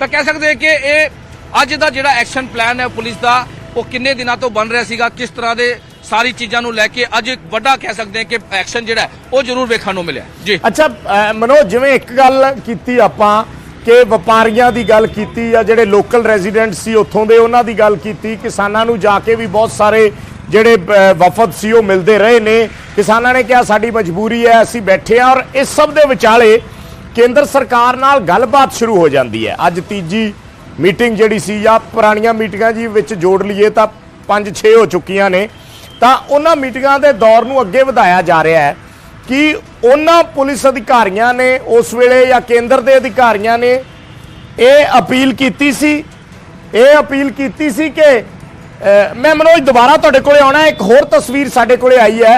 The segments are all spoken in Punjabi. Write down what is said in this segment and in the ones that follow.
ਤਾਂ ਕਹਿ ਸਕਦੇ ਕਿ ਇਹ ਅੱਜ ਦਾ ਜਿਹੜਾ ਐਕਸ਼ਨ ਪਲਾਨ ਹੈ ਪੁਲਿਸ ਦਾ, ਉਹ ਕਿੰਨੇ ਦਿਨਾਂ ਤੋਂ ਬਣ ਰਿਹਾ ਸੀਗਾ, ਕਿਸ ਤਰ੍ਹਾਂ ਦੇ ਸਾਰੀ ਚੀਜ਼ਾਂ ਨੂੰ ਲੈ ਕੇ ਅੱਜ ਇੱਕ ਵੱਡਾ ਕਹਿ ਸਕਦੇ ਹਾਂ ਕਿ ਐਕਸ਼ਨ ਜਿਹੜਾ ਉਹ ਜ਼ਰੂਰ ਵੇਖਣ ਨੂੰ ਮਿਲਿਆ। ਜੀ। ਅੱਛਾ ਮਨੋਜ, ਜਿਵੇਂ ਇੱਕ ਗੱਲ ਕੀਤੀ ਆਪਾਂ ਕਿ ਵਪਾਰੀਆਂ ਦੀ ਗੱਲ ਕੀਤੀ ਜਾਂ ਜਿਹੜੇ ਲੋਕਲ ਰੈਜ਼ੀਡੈਂਟ ਸੀ ਉੱਥੋਂ ਦੇ, ਉਹਨਾਂ ਦੀ ਗੱਲ ਕੀਤੀ, ਕਿਸਾਨਾਂ ਨੂੰ ਜਾ ਕੇ ਵੀ ਬਹੁਤ ਸਾਰੇ ਜਿਹੜੇ ਵਫਦ ਸੀ ਉਹ ਮਿਲਦੇ ਰਹੇ ਨੇ। ਕਿਸਾਨਾਂ ਨੇ ਕਿਹਾ, ਸਾਡੀ ਮਜਬੂਰੀ ਹੈ, ਅਸੀਂ ਬੈਠੇ ਆ ਔਰ ਇਸ ਸਭ ਦੇ ਵਿਚਾਲੇ ਕੇਂਦਰ ਸਰਕਾਰ ਨਾਲ ਗੱਲਬਾਤ ਸ਼ੁਰੂ ਹੋ ਜਾਂਦੀ ਹੈ। ਅੱਜ ਤੀਜੀ ਮੀਟਿੰਗ ਜਿਹੜੀ ਸੀ, ਜਾਂ ਪੁਰਾਣੀਆਂ ਮੀਟਿੰਗਾਂ ਜੀ ਵਿੱਚ ਜੋੜ ਲਈਏ ਤਾਂ 5-6 ਹੋ ਚੁੱਕੀਆਂ ਨੇ। ਤਾਂ ਉਹਨਾਂ ਮੀਟਿੰਗਾਂ ਦੇ ਦੌਰ ਨੂੰ ਅੱਗੇ ਵਧਾਇਆ ਜਾ ਰਿਹਾ ਹੈ ਕਿ ਉਹਨਾਂ ਪੁਲਿਸ ਅਧਿਕਾਰੀਆਂ ਨੇ ਉਸ ਵੇਲੇ ਜਾਂ ਕੇਂਦਰ ਦੇ ਅਧਿਕਾਰੀਆਂ ਨੇ ਇਹ ਅਪੀਲ ਕੀਤੀ ਸੀ। ਇਹ ਅਪੀਲ ਕੀਤੀ ਸੀ ਕਿ ਮੈਂ ਮਨੋਜ ਦੁਬਾਰਾ ਤੁਹਾਡੇ ਕੋਲੇ ਆਉਣਾ ਇੱਕ ਹੋਰ ਤਸਵੀਰ ਸਾਡੇ ਕੋਲੇ ਆਈ ਹੈ।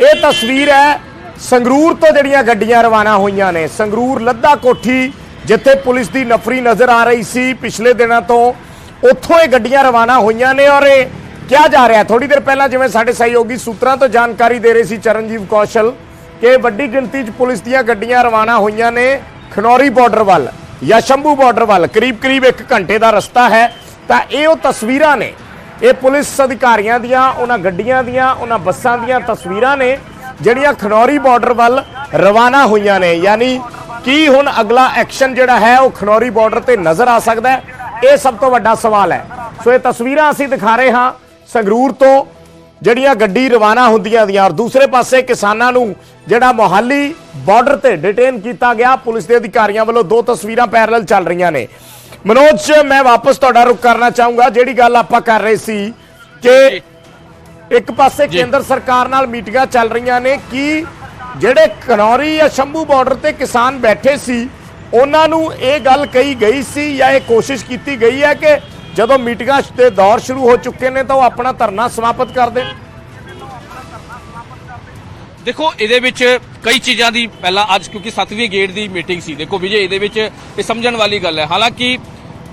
ਇਹ ਤਸਵੀਰ ਹੈ ਸੰਗਰੂਰ ਤੋਂ ਜਿਹੜੀਆਂ ਗੱਡੀਆਂ ਰਵਾਨਾ ਹੋਈਆਂ ਨੇ, ਸੰਗਰੂਰ ਲੱਦਾ ਕੋਠੀ, ਜਿੱਥੇ ਪੁਲਿਸ ਦੀ ਨਫਰੀ ਨਜ਼ਰ ਆ ਰਹੀ ਸੀ ਪਿਛਲੇ ਦਿਨਾਂ ਤੋਂ, ਉੱਥੋਂ ਇਹ ਗੱਡੀਆਂ ਰਵਾਨਾ ਹੋਈਆਂ ਨੇ ਔਰ ਇਹ ਕਿਹਾ ਜਾ ਰਿਹਾ ਥੋੜੀ ਦੇਰ ਪਹਿਲਾਂ ਜਿਵੇਂ ਸਾਡੇ ਸਹਿਯੋਗੀ ਸੂਤਰਾਂ ਤੋਂ ਜਾਣਕਾਰੀ ਦੇ ਰਹੇ ਸੀ ਚਰਨਜੀਵ ਕੌਸ਼ਲ, ਕਿ ਵੱਡੀ ਗਿਣਤੀ 'ਚ ਪੁਲਿਸ ਦੀਆਂ ਗੱਡੀਆਂ ਰਵਾਨਾ ਹੋਈਆਂ ਨੇ ਖਨੌਰੀ ਬਾਰਡਰ ਵੱਲ ਜਾਂ ਸ਼ੰਭੂ ਬਾਰਡਰ ਵੱਲ, ਕਰੀਬ-ਕਰੀਬ 1 ਘੰਟੇ ਦਾ ਰਸਤਾ ਹੈ, ਤਾਂ ਇਹ ਉਹ ਤਸਵੀਰਾਂ ਨੇ। ਇਹ ਪੁਲਿਸ ਅਧਿਕਾਰੀਆਂ ਦੀਆਂ, ਉਹਨਾਂ ਗੱਡੀਆਂ ਦੀਆਂ, ਉਹਨਾਂ ਬੱਸਾਂ ਦੀਆਂ ਤਸਵੀਰਾਂ ਨੇ ਜਿਹੜੀਆਂ ਖਨੌਰੀ ਬਾਰਡਰ ਵੱਲ ਰਵਾਨਾ ਹੋਈਆਂ ਨੇ, ਯਾਨੀ ਕੀ ਹੁਣ ਅਗਲਾ ਐਕਸ਼ਨ ਜਿਹੜਾ ਹੈ ਉਹ ਖਨੌਰੀ ਬਾਰਡਰ ਤੇ ਨਜ਼ਰ ਆ ਸਕਦਾ ਹੈ? ਇਹ ਸਭ ਤੋਂ ਵੱਡਾ ਸਵਾਲ ਹੈ। ਸੋ ਇਹ ਤਸਵੀਰਾਂ ਅਸੀਂ ਦਿਖਾ ਰਹੇ ਹਾਂ ਸੰਗਰੂਰ ਤੋਂ, ਜਿਹੜੀਆਂ ਗੱਡੀ ਰਵਾਨਾ ਹੁੰਦੀਆਂ ਦੀਆਂ। ਔਰ ਦੂਸਰੇ ਪਾਸੇ ਕਿਸਾਨਾਂ ਨੂੰ ਜਿਹੜਾ ਮੋਹਾਲੀ ਬਾਰਡਰ ਤੇ ਡਿਟੇਨ ਕੀਤਾ ਗਿਆ, ਪੁਲਿਸ ਦੇ ਅਧਿਕਾਰੀਆਂ ਵੱਲੋਂ ਦੋ ਤਸਵੀਰਾਂ ਪੈਰਲਲ ਚੱਲ ਰਹੀਆਂ ਨੇ। ਮਨੋਜ, ਮੈਂ ਵਾਪਸ ਤੁਹਾਡਾ ਰੁਕ ਕਰਨਾ ਚਾਹੂੰਗਾ। ਜਿਹੜੀ ਗੱਲ ਆਪਾਂ ਕਰ ਰਹੇ ਸੀ ਕਿ ਇੱਕ ਪਾਸੇ ਕੇਂਦਰ ਸਰਕਾਰ ਨਾਲ ਮੀਟਿੰਗਾਂ ਚੱਲ ਰਹੀਆਂ ਨੇ ਕਿ ਜਿਹੜੇ ਕਨੌਰੀ ਜਾਂ ਸ਼ੰਭੂ ਬਾਰਡਰ ਤੇ ਕਿਸਾਨ ਬੈਠੇ ਸੀ ਉਹਨਾਂ ਨੂੰ ਇਹ ਗੱਲ ਕਹੀ ਗਈ ਸੀ ਜਾਂ ਇਹ ਕੋਸ਼ਿਸ਼ ਕੀਤੀ ਗਈ ਹੈ ਕਿ ਜਦੋਂ ਮੀਟਿੰਗਾਂ ਦੇ ਦੌਰ ਸ਼ੁਰੂ ਹੋ ਚੁੱਕੇ ਨੇ ਤਾਂ ਉਹ ਆਪਣਾ ਧਰਨਾ ਸਮਾਪਤ ਕਰ ਦੇਣ। ਦੇਖੋ ਇਹਦੇ ਵਿੱਚ ਕਈ ਚੀਜ਼ਾਂ ਦੀ ਪਹਿਲਾਂ ਅੱਜ ਕਿਉਂਕਿ 7ਵੀਂ ਗੇਟ ਦੀ ਮੀਟਿੰਗ ਸੀ। ਦੇਖੋ ਵਿਜੇ ਇਹਦੇ ਵਿੱਚ ਇਹ ਸਮਝਣ ਵਾਲੀ ਗੱਲ ਹੈ। ਹਾਲਾਂਕਿ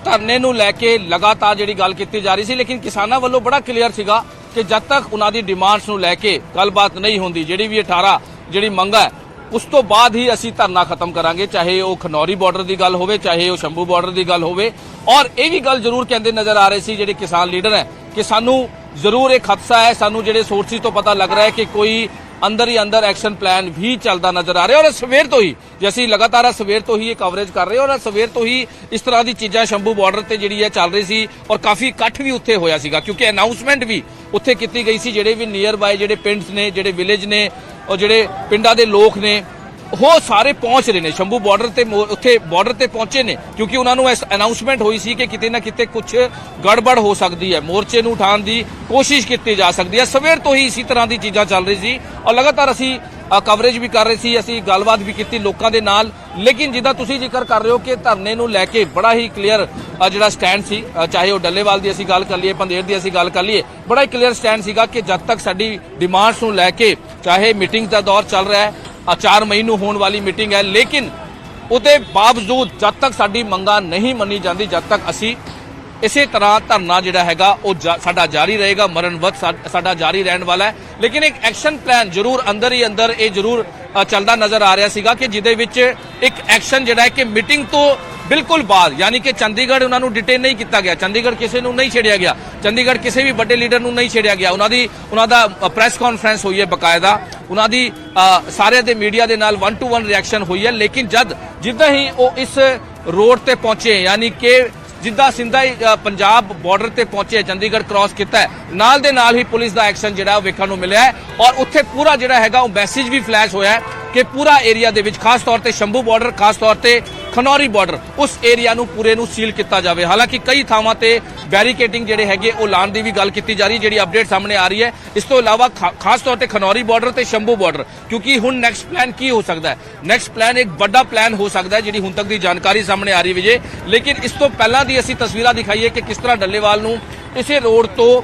ਧਰਨੇ ਨੂੰ ਲੈ ਕੇ ਲਗਾਤਾਰ ਜਿਹੜੀ ਗੱਲ ਕੀਤੀ ਜਾ ਰਹੀ ਸੀ ਲੇਕਿਨ ਕਿਸਾਨਾਂ ਵੱਲੋਂ ਬੜਾ ਕਲੀਅਰ ਸੀਗਾ ਕਿ ਜਦ ਤੱਕ ਉਹਨਾਂ ਦੀ ਡਿਮਾਂਡਸ ਨੂੰ ਲੈ ਕੇ ਗੱਲਬਾਤ ਨਹੀਂ ਹੁੰਦੀ, ਜਿਹੜੀ ਵੀ 18 ਜਿਹੜੀ ਮੰਗਾਂ ਹੈ, ਉਸ ਤੋਂ ਬਾਅਦ ਹੀ ਅਸੀਂ ਧਰਨਾ ਖਤਮ ਕਰਾਂਗੇ, ਚਾਹੇ ਉਹ ਖਨੌਰੀ ਬਾਰਡਰ ਦੀ ਗੱਲ ਹੋਵੇ, ਚਾਹੇ ਉਹ ਸ਼ੰਭੂ ਬਾਰਡਰ ਦੀ ਗੱਲ ਹੋਵੇ। ਔਰ ਇਹ ਵੀ ਗੱਲ ਜ਼ਰੂਰ ਕਹਿੰਦੇ ਨਜ਼ਰ ਆ ਰਹੇ ਸੀ, ਜਿਹੜੇ ਕਿਸਾਨ ਲੀਡਰ ਹੈ, ਕਿ ਸਾਨੂੰ ਜ਼ਰੂਰ ਇਹ ਖਦਸ਼ਾ ਹੈ, ਸਾਨੂੰ ਜਿਹੜੇ ਸੋਰਸਿਸ ਤੋਂ ਪਤਾ ਲੱਗ ਰਿਹਾ ਹੈ ਕਿ ਕੋਈ ਅੰਦਰ ਹੀ ਅੰਦਰ ਐਕਸ਼ਨ ਪਲਾਨ ਵੀ ਚੱਲਦਾ ਨਜ਼ਰ ਆ ਰਿਹਾ ਔਰ ਸਵੇਰ ਤੋਂ ਹੀ, ਜੇ ਅਸੀਂ ਲਗਾਤਾਰ ਸਵੇਰ ਤੋਂ ਹੀ ਇਹ ਕਵਰੇਜ ਕਰ ਰਹੇ ਔਰ ਸਵੇਰ ਤੋਂ ਹੀ ਇਸ ਤਰ੍ਹਾਂ ਦੀ ਚੀਜ਼ਾਂ ਸ਼ੰਭੂ ਬਾਰਡਰ ਤੇ ਜਿਹੜੀ ਹੈ ਚੱਲ ਰਹੀ ਸੀ ਔਰ ਕਾਫੀ ਇਕੱਠ ਵੀ ਉੱਥੇ ਹੋਇਆ ਸੀਗਾ, ਕਿਉਂਕਿ ਅਨਾਉਂਸਮੈਂਟ ਵੀ ਉੱਥੇ ਕੀਤੀ ਗਈ ਸੀ ਜਿਹੜੇ ਵੀ ਨੀਅਰ ਬਾਏ ਜਿਹੜੇ ਪਿੰਡਸ ਨੇ, ਜਿਹੜੇ ਵਿਲੇਜ ਨੇ ਔਰ ਜਿਹੜੇ ਪਿੰਡਾਂ ਦੇ ਲੋਕ ਨੇ ਉਹ ਸਾਰੇ ਪਹੁੰਚ ਰਹੇ ਨੇ। ਸ਼ੰਭੂ ਬਾਰਡਰ ਤੇ ਉੱਥੇ ਬਾਰਡਰ ਤੇ ਪਹੁੰਚੇ ਨੇ, ਕਿਉਂਕਿ ਉਹਨਾਂ ਨੂੰ ਇਸ ਅਨਾਉਂਸਮੈਂਟ ਹੋਈ ਸੀ ਕਿ ਕਿਤੇ ਨਾ ਕਿਤੇ ਕੁਝ ਗੜਬੜ ਹੋ ਸਕਦੀ ਹੈ। ਮੋਰਚੇ ਨੂੰ ਉਠਾਉਣ ਦੀ ਕੋਸ਼ਿਸ਼ ਕੀਤੀ ਜਾ ਸਕਦੀ ਹੈ। ਸਵੇਰ ਤੋਂ ਹੀ ਇਸੇ ਤਰ੍ਹਾਂ ਦੀ ਚੀਜ਼ਾਂ ਚੱਲ ਰਹੀ ਸੀ ਔਰ ਲਗਾਤਾਰ ਅਸੀਂ ਕਵਰੇਜ ਵੀ ਕਰ ਰਹੇ ਸੀ, ਅਸੀਂ ਗੱਲਬਾਤ ਵੀ ਕੀਤੀ ਲੋਕਾਂ ਦੇ ਨਾਲ। ਲੇਕਿਨ ਜਿੱਦਾਂ ਤੁਸੀਂ ਜ਼ਿਕਰ ਕਰ ਰਹੇ ਹੋ ਕਿ ਧਰਨੇ ਨੂੰ ਲੈ ਕੇ ਬੜਾ ਹੀ ਕਲੀਅਰ ਜਿਹੜਾ ਸਟੈਂਡ ਸੀ ਚਾਹੇ ਉਹ ਡੱਲੇਵਾਲ ਦੀ ਅਸੀਂ ਗੱਲ ਕਰ ਲਈਏ, ਪੰਦੇਰ ਦੀ ਅਸੀਂ ਗੱਲ ਕਰ ਲਈਏ, ਬੜਾ ਹੀ ਕਲੀਅਰ ਸਟੈਂਡ ਸੀਗਾ ਕਿ ਜਦ ਤੱਕ ਸਾਡੀ ਡਿਮਾਂਡਸ ਨੂੰ ਲੈ ਕੇ ਚਾਹੇ ਮੀਟਿੰਗ ਦਾ ਦੌਰ ਚੱਲ ਰਿਹਾ ਹੈ ਆ 4 ਮਈ ਨੂੰ ਹੋਣ ਵਾਲੀ ਮੀਟਿੰਗ ਹੈ, ਲੇਕਿਨ ਉਹਦੇ ਬਾਵਜੂਦ ਜਦ ਤੱਕ ਸਾਡੀ ਮੰਗਾਂ ਨਹੀਂ ਮੰਨੀ ਜਾਂਦੀ, ਜਦ ਤੱਕ ਅਸੀਂ ਇਸੇ ਤਰ੍ਹਾਂ ਧਰਨਾ ਜਿਹੜਾ ਹੈਗਾ, ਉਹ ਸਾਡਾ ਜਾਰੀ ਰਹੇਗਾ, ਮਰਨ ਵਕਤ ਸਾ- ਸਾਡਾ ਜਾਰੀ ਰਹਿਣ ਵਾਲਾ ਹੈ। ਲੇਕਿਨ ਇੱਕ ਐਕਸ਼ਨ ਪਲਾਨ ਜ਼ਰੂਰ ਅੰਦਰ ਹੀ ਅੰਦਰ ਇਹ ਜ਼ਰੂਰ ਚੱਲਦਾ ਨਜ਼ਰ ਆ ਰਿਹਾ ਸੀਗਾ ਕਿ ਜਿਹਦੇ ਵਿੱਚ ਇੱਕ ਐਕਸ਼ਨ ਜਿਹੜਾ ਹੈ ਕਿ ਮੀਟਿੰਗ ਤੋਂ ਬਿਲਕੁਲ ਬਾਅਦ ਯਾਨੀ ਕਿ ਚੰਡੀਗੜ੍ਹ ਉਹਨਾਂ ਨੂੰ ਡਿਟੇਨ ਨਹੀਂ ਕੀਤਾ ਗਿਆ। ਚੰਡੀਗੜ੍ਹ ਕਿਸੇ ਨੂੰ ਨਹੀਂ ਛੇੜਿਆ ਗਿਆ। ਚੰਡੀਗੜ੍ਹ ਕਿਸੇ ਵੀ ਵੱਡੇ ਲੀਡਰ ਨੂੰ ਨਹੀਂ ਛੇੜਿਆ ਗਿਆ। ਉਹਨਾਂ ਦੀ ਉਹਨਾਂ ਦਾ ਪ੍ਰੈਸ ਕਾਨਫਰੰਸ ਹੋਈ ਹੈ ਬਕਾਇਦਾ। ਉਹਨਾਂ ਦੀ ਅ, ਸਾਰਿਆਂ ਦੇ ਮੀਡੀਆ ਦੇ ਨਾਲ 1 ਟੂ 1 ਰਿਐਕਸ਼ਨ ਹੋਈ ਹੈ। ਲੇਕਿਨ ਜਦ ਜਿੱਦਾਂ ਹੀ ਉਹ ਇਸ ਰੋਡ ਤੇ ਪਹੁੰਚੇ ਯਾਨੀ ਕਿ ਜਿੱਦਾਂ ਸਿੰਧਾ ਹੀ, ਪੰਜਾਬ ਬਾਰਡਰ ਤੇ ਪਹੁੰਚੇ ਚੰਡੀਗੜ੍ਹ ਕ੍ਰਾਸ ਕੀਤਾ ਨਾਲ ਦੇ ਨਾਲ ਹੀ ਪੁਲਿਸ ਦਾ ਐਕਸ਼ਨ ਜਿਹੜਾ ਉਹ ਵੇਖਣ ਨੂੰ ਮਿਲਿਆ ਹੈ। ਔਰ ਉੱਥੇ ਪੂਰਾ ਜਿਹੜਾ ਹੈਗਾ ਉਹ ਮੈਸੇਜ ਵੀ ਫਲੈਸ਼ ਹੋਇਆ ਹੈ ਕਿ ਪੂਰਾ ਏਰੀਆ ਦੇ ਵਿੱਚ ਖਾਸ ਤੌਰ ਤੇ ਸ਼ੰਭੂ ਬਾਰਡਰ ਖਾਸ ਤੌਰ ਤੇ ਖਨੌਰੀ ਬਾਰਡਰ ਉਸ ਏਰੀਆ ਨੂੰ, ਪੂਰੇ ਨੂੰ ਸੀਲ ਕੀਤਾ ਜਾਵੇ। ਹਾਲਾਂਕਿ ਕਈ ਥਾਵਾਂ ਤੇ ਬੈਰੀਕੇਡਿੰਗ ਜਿਹੜੇ ਹੈਗੇ, ਉਹ ਲਾਉਣ ਦੀ ਵੀ ਗੱਲ ਕੀਤੀ ਜਾ ਰਹੀ ਹੈ, ਜਿਹੜੀ ਅਪਡੇਟ ਸਾਹਮਣੇ ਆ ਰਹੀ ਹੈ। ਇਸ ਤੋਂ ਇਲਾਵਾ ਖਾ- ਖਾਸ ਤੌਰ ਤੇ ਖਨੌਰੀ ਬਾਰਡਰ ਤੇ ਸ਼ੰਭੂ ਬਾਰਡਰ ਕਿਉਂਕਿ ਹੁਣ ਨੈਕਸਟ ਪਲਾਨ ਕੀ ਹੋ ਸਕਦਾ ਹੈ? ਨੈਕਸਟ ਪਲਾਨ ਇੱਕ ਵੱਡਾ ਪਲਾਨ ਹੋ ਸਕਦਾ ਹੈ, ਜਿਹੜੀ ਹੁਣ ਤੱਕ ਦੀ ਜਾਣਕਾਰੀ ਸਾਹਮਣੇ ਆ ਰਹੀ ਵਿਜੇ। ਲੇਕਿਨ ਇਸ ਤੋਂ ਪਹਿਲਾਂ ਦੀ ਅਸੀਂ ਤਸਵੀਰਾਂ ਦਿਖਾਈਏ ਕਿ ਕਿਸ ਤਰ੍ਹਾਂ ਡੱਲੇਵਾਲ ਨੂੰ ਇਸੇ ਰੋਡ ਤੋਂ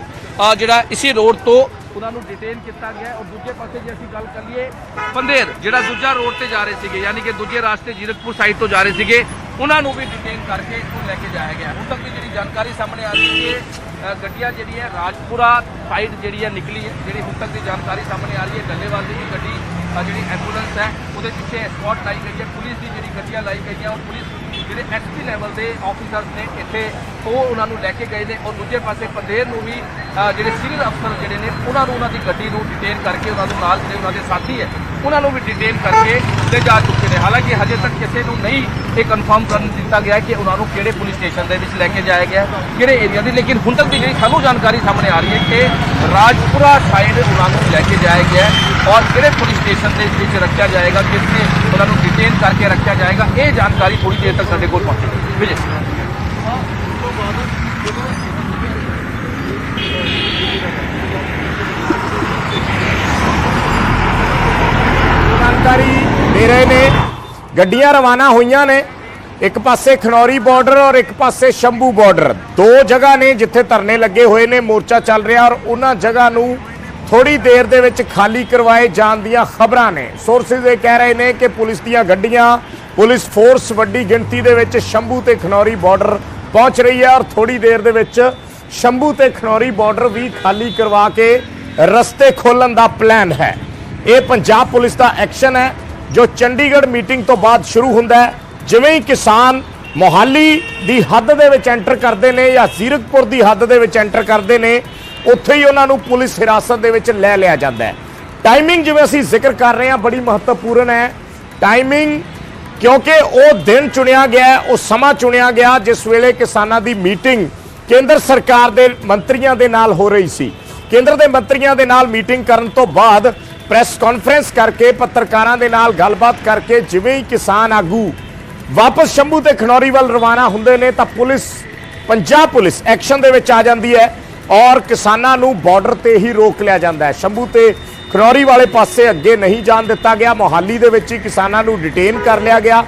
ਜਿਹੜਾ ਇਸੇ ਰੋਡ ਤੋਂ ਉਹਨਾਂ ਨੂੰ ਡਿਟੇਨ ਕੀਤਾ ਗਿਆ ਔਰ ਦੂਜੇ ਪਾਸੇ ਜੇ ਅਸੀਂ ਗੱਲ ਕਰੀਏ ਲਈਏ ਪੰਦੇਰ ਜਿਹੜਾ ਦੂਜਾ ਰੋਡ ਤੇ ਜਾ ਰਹੇ ਸੀਗੇ ਯਾਨੀ ਕਿ ਦੂਜੇ ਰਾਸਤੇ ਜੀਰਕਪੁਰ ਸਾਈਡ ਤੋਂ ਜਾ ਰਹੇ ਸੀਗੇ ਉਹਨਾਂ ਨੂੰ ਵੀ ਡਿਟੇਨ ਕਰਕੇ ਇੱਥੋਂ ਲੈ ਕੇ ਜਾਇਆ ਗਿਆ ਹੁਣ ਤੱਕ ਦੀ ਜਿਹੜੀ ਜਾਣਕਾਰੀ ਸਾਹਮਣੇ ਆ ਰਹੀ ਹੈ ਕਿ ਅ, ਗੱਡੀਆਂ ਜਿਹੜੀਆਂ ਰਾਜਪੁਰਾ ਸਾਈਡ ਜਿਹੜੀ ਹੈ ਨਿਕਲੀ ਹੈ ਜਿਹੜੀ ਹੁਣ ਤੱਕ ਦੀ ਜਾਣਕਾਰੀ ਸਾਹਮਣੇ ਆ ਰਹੀ ਹੈ ਡੱਲੇਵਾਲ ਦੀ ਗੱਡੀ ਜਿਹੜੀ ਐਂਬੂਲੈਂਸ ਹੈ, ਉਹਦੇ ਪਿੱਛੇ ਐਸਕॉर्ट ਲਾਈ ਗਈ ਹੈ, ਪੁਲਿਸ ਦੀ ਜਿਹੜੀ ਗੱਡੀਆਂ ਲਾਈ ਗਈਆਂ, ਉਹ ਪੁਲਿਸ ਜਿਹੜੇ ਐਸਪੀ ਲੈਵਲ ਦੇ ਆਫੀਸਰਸ ਨੇ ਇੱਥੇ, ਉਹ ਉਹਨਾਂ ਨੂੰ ਲੈ ਕੇ ਗਏ ਨੇ ਔਰ ਦੂਜੇ ਪਾਸੇ ਪੰਦੇਰ ਨੂੰ ਵੀ ਜਿਹੜੇ ਸੀਨੀਅਰ ਅਫਸਰ ਜਿਹੜੇ ਨੇ, ਉਹਨਾਂ ਨੂੰ ਉਹਨਾਂ ਦੀ ਗੱਡੀ ਨੂੰ ਡਿਟੇਨ ਕਰਕੇ ਉਹਨਾਂ ਨੂੰ ਨਾਲ ਜਿਹੜੇ ਉਹਨਾਂ ਦੇ ਸਾਥੀ ਹੈ, ਉਹਨਾਂ ਨੂੰ ਵੀ ਡਿਟੇਨ ਕਰਕੇ ਲੈ ਜਾ ਚੁੱਕੇ ਨੇ। ਹਾਲਾਂਕਿ ਹਜੇ ਤੱਕ ਕਿਸੇ ਨੂੰ ਨਹੀਂ ਇਹ ਕਨਫਰਮ ਕਰਨ ਦਿੱਤਾ ਗਿਆ ਕਿ ਉਹਨਾਂ ਨੂੰ ਕਿਹੜੇ ਪੁਲਿਸ ਸਟੇਸ਼ਨ ਦੇ ਵਿੱਚ ਲੈ ਕੇ ਜਾਇਆ ਗਿਆ, ਕਿਹੜੇ ਏਰੀਆ ਦੀ, ਲੇਕਿਨ ਹੁਣ ਤੱਕ ਦੀ ਜਿਹੜੀ ਸਾਨੂੰ ਜਾਣਕਾਰੀ ਸਾਹਮਣੇ ਆ ਰਹੀ ਹੈ ਕਿ ਰਾਜਪੁਰਾ ਸਾਈਡ ਉਹਨਾਂ ਨੂੰ ਲੈ ਕੇ ਜਾਇਆ ਗਿਆ ਔਰ ਕਿਹੜੇ ਪੁਲਿਸ ਸਟੇਸ਼ਨ ਦੇ ਵਿੱਚ ਰੱਖਿਆ ਜਾਏਗਾ ਕਿਸਨੇ ਉਹਨਾਂ ਨੂੰ ਡਿਟੇਨ ਕਰਕੇ ਰੱਖਿਆ ਜਾਏਗਾ ਇਹ ਜਾਣਕਾਰੀ ਥੋੜੀ ਦੇਰ ਤੱਕ ਸਾਡੇ ਕੋਲ ਪਹੁੰਚੇਗੀ ਵਿਜੇ ਜਾਣਕਾਰੀ ਦੇ ਰਹੇ ਨੇ ਗੱਡੀਆਂ ਰਵਾਨਾ ਹੋਈਆਂ ਨੇ ਇੱਕ ਪਾਸੇ ਖਨੌਰੀ ਬਾਰਡਰ ਔਰ ਇੱਕ ਪਾਸੇ ਸ਼ੰਭੂ ਬਾਰਡਰ ਦੋ ਜਗ੍ਹਾ ਨੇ ਜਿੱਥੇ ਧਰਨੇ ਲੱਗੇ ਹੋਏ ਨੇ ਮੋਰਚਾ ਚੱਲ ਰਿਹਾ ਔਰ ਉਹਨਾਂ ਜਗ੍ਹਾ ਨੂੰ ਥੋੜੀ ਦੇਰ ਦੇ ਵਿੱਚ ਖਾਲੀ ਕਰਵਾਏ ਜਾਣ ਦੀਆਂ ਖਬਰਾਂ ਨੇ। ਸੋਰਸਿਸ ਇਹ ਕਹਿ ਰਹੇ ਨੇ ਕਿ ਪੁਲਿਸ ਦੀਆਂ ਗੱਡੀਆਂ, ਪੁਲਿਸ ਫੋਰਸ ਵੱਡੀ ਗਿਣਤੀ ਦੇ ਵਿੱਚ ਸ਼ੰਭੂ ਤੇ ਖਨੌਰੀ ਬਾਰਡਰ ਪਹੁੰਚ ਰਹੀ ਹੈ ਔਰ ਥੋੜੀ ਦੇਰ ਦੇ ਵਿੱਚ ਸ਼ੰਭੂ ਤੇ ਖਨੌਰੀ ਬਾਰਡਰ ਵੀ ਖਾਲੀ ਕਰਵਾ ਕੇ ਰਸਤੇ ਖੋਲਣ ਦਾ ਪਲਾਨ ਹੈ। ਇਹ ਪੰਜਾਬ ਪੁਲਿਸ ਦਾ ਐਕਸ਼ਨ ਹੈ, ਜੋ ਚੰਡੀਗੜ੍ਹ ਮੀਟਿੰਗ ਤੋਂ ਬਾਅਦ ਸ਼ੁਰੂ ਹੁੰਦਾ ਹੈ। ਜਿਵੇਂ ਹੀ ਕਿਸਾਨ ਮੋਹਾਲੀ ਦੀ ਹੱਦ ਦੇ ਵਿੱਚ ਐਂਟਰ ਕਰਦੇ ਨੇ ਜਾਂ ਜ਼ੀਰਕਪੁਰ ਦੀ ਹੱਦ ਦੇ ਵਿੱਚ ਐਂਟਰ ਕਰਦੇ ਨੇ ਉੱਥੇ ਹੀ ਉਹਨਾਂ ਨੂੰ ਪੁਲਿਸ ਹਿਰਾਸਤ ਦੇ ਵਿੱਚ ਲੈ ਲਿਆ ਜਾਂਦਾ ਹੈ। ਟਾਈਮਿੰਗ ਜਿਵੇਂ ਅਸੀਂ ਜ਼ਿਕਰ ਕਰ ਰਹੇ ਹਾਂ, ਬੜੀ ਮਹੱਤਵਪੂਰਨ ਹੈ। ਟਾਈਮਿੰਗ ਕਿਉਂਕਿ ਉਹ ਦਿਨ ਚੁਣਿਆ ਗਿਆ ਉਹ ਸਮਾਂ ਚੁਣਿਆ ਗਿਆ, ਜਿਸ ਵੇਲੇ ਕਿਸਾਨਾਂ ਦੀ ਮੀਟਿੰਗ ਕੇਂਦਰ ਸਰਕਾਰ ਦੇ ਮੰਤਰੀਆਂ ਦੇ ਨਾਲ ਹੋ ਰਹੀ ਸੀ। ਕੇਂਦਰ ਦੇ ਮੰਤਰੀਆਂ ਦੇ ਨਾਲ ਮੀਟਿੰਗ ਕਰਨ ਤੋਂ ਬਾਅਦ ਪ੍ਰੈਸ ਕਾਨਫਰੰਸ ਕਰਕੇ, ਪੱਤਰਕਾਰਾਂ ਦੇ ਨਾਲ ਗੱਲਬਾਤ ਕਰਕੇ, ਜਿਵੇਂ ਹੀ ਕਿਸਾਨ ਆਗੂ ਵਾਪਸ ਸ਼ੰਭੂ ਤੇ ਖਨੌਰੀ ਵੱਲ ਰਵਾਨਾ ਹੁੰਦੇ ਨੇ, ਤਾਂ ਪੁਲਿਸ, ਪੰਜਾਬ ਪੁਲਿਸ ਐਕਸ਼ਨ ਦੇ ਵਿੱਚ ਆ ਜਾਂਦੀ ਹੈ। ਔਰ ਕਿਸਾਨਾਂ ਨੂੰ ਬਾਰਡਰ ਤੇ ਹੀ ਰੋਕ ਲਿਆ ਜਾਂਦਾ ਹੈ। ਸ਼ੰਭੂ ਤੇ ਖਨੌਰੀ ਵਾਲੇ ਪਾਸੇ ਅੱਗੇ ਨਹੀਂ ਜਾਣ ਦਿੱਤਾ ਗਿਆ। ਮੋਹਾਲੀ ਦੇ ਵਿੱਚ ਹੀ ਕਿਸਾਨਾਂ ਨੂੰ ਡਿਟੇਨ ਕਰ ਲਿਆ ਗਿਆ।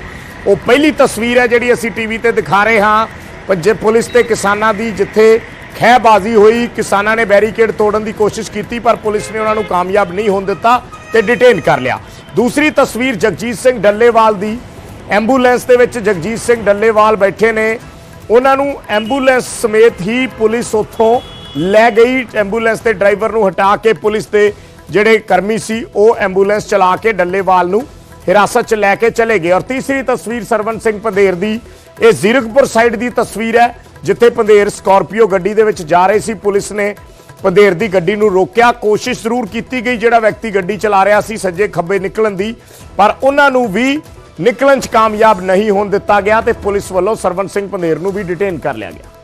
ਉਹ ਪਹਿਲੀ ਤਸਵੀਰ ਹੈ ਜਿਹੜੀ ਅਸੀਂ ਟੀਵੀ ਤੇ ਦਿਖਾ ਰਹੇ ਹਾਂ। ਪੰਜੇ ਪੁਲਿਸ ਤੇ ਕਿਸਾਨਾਂ ਦੀ ਜਿੱਥੇ ਖਹਿਬਾਜ਼ੀ ਹੋਈ, ਕਿਸਾਨਾਂ ਨੇ ਬੈਰੀਕੇਡ ਤੋੜਨ ਦੀ ਕੋਸ਼ਿਸ਼ ਕੀਤੀ, ਪਰ ਪੁਲਿਸ ਨੇ ਉਹਨਾਂ ਨੂੰ ਕਾਮਯਾਬ ਨਹੀਂ ਹੋਣ ਦਿੱਤਾ ਤੇ ਡਿਟੇਨ ਕਰ ਲਿਆ। ਦੂਸਰੀ ਤਸਵੀਰ ਜਗਜੀਤ ਸਿੰਘ ਡੱਲੇਵਾਲ ਦੀ। ਐਂਬੂਲੈਂਸ ਦੇ ਵਿੱਚ ਜਗਜੀਤ ਸਿੰਘ ਡੱਲੇਵਾਲ ਬੈਠੇ ਨੇ। ਉਹਨਾਂ ਨੂੰ ਐਂਬੂਲੈਂਸ ਸਮੇਤ ਹੀ ਪੁਲਿਸ ਉੱਥੋਂ ਲੈ ਗਈ ਐਂਬੂਲੈਂਸ ਦੇ ਡਰਾਈਵਰ ਨੂੰ ਹਟਾ ਕੇ ਪੁਲਿਸ ਦੇ ਜਿਹੜੇ ਕਰਮੀ ਸੀ, ਉਹ ਐਂਬੂਲੈਂਸ ਚਲਾ ਕੇ ਡੱਲੇਵਾਲ ਨੂੰ ਹਿਰਾਸਤ 'ਚ ਲੈ ਕੇ ਚਲੇ ਗਏ। ਔਰ ਤੀਸਰੀ ਤਸਵੀਰ ਸਰਵਨ ਸਿੰਘ ਪੰਧੇਰ ਦੀ। ਇਹ ਜ਼ੀਰਕਪੁਰ ਸਾਈਡ ਦੀ ਤਸਵੀਰ ਹੈ, ਜਿੱਥੇ ਪੰਧੇਰ ਸਕਾਰਪੀਓ ਗੱਡੀ ਦੇ ਵਿੱਚ ਜਾ ਰਹੇ ਸੀ। ਪੁਲਿਸ ਨੇ ਪੰਧੇਰ ਦੀ ਗੱਡੀ ਨੂੰ ਰੋਕਿਆ। ਕੋਸ਼ਿਸ਼ ਜ਼ਰੂਰ ਕੀਤੀ ਗਈ, ਜਿਹੜਾ ਵਿਅਕਤੀ ਗੱਡੀ ਚਲਾ ਰਿਹਾ ਸੀ, ਸੱਜੇ ਖੱਬੇ ਨਿਕਲਣ ਦੀ। ਪਰ ਉਹਨਾਂ ਨੂੰ ਵੀ ਨਿਕਲਣ 'ਚ ਕਾਮਯਾਬ ਨਹੀਂ ਹੋਣ ਦਿੱਤਾ ਗਿਆ ਤੇ ਪੁਲਿਸ ਵੱਲੋਂ ਸਰਵਨ ਸਿੰਘ ਪੰਧੇਰ ਨੂੰ ਵੀ ਡਿਟੇਨ ਕਰ ਲਿਆ ਗਿਆ।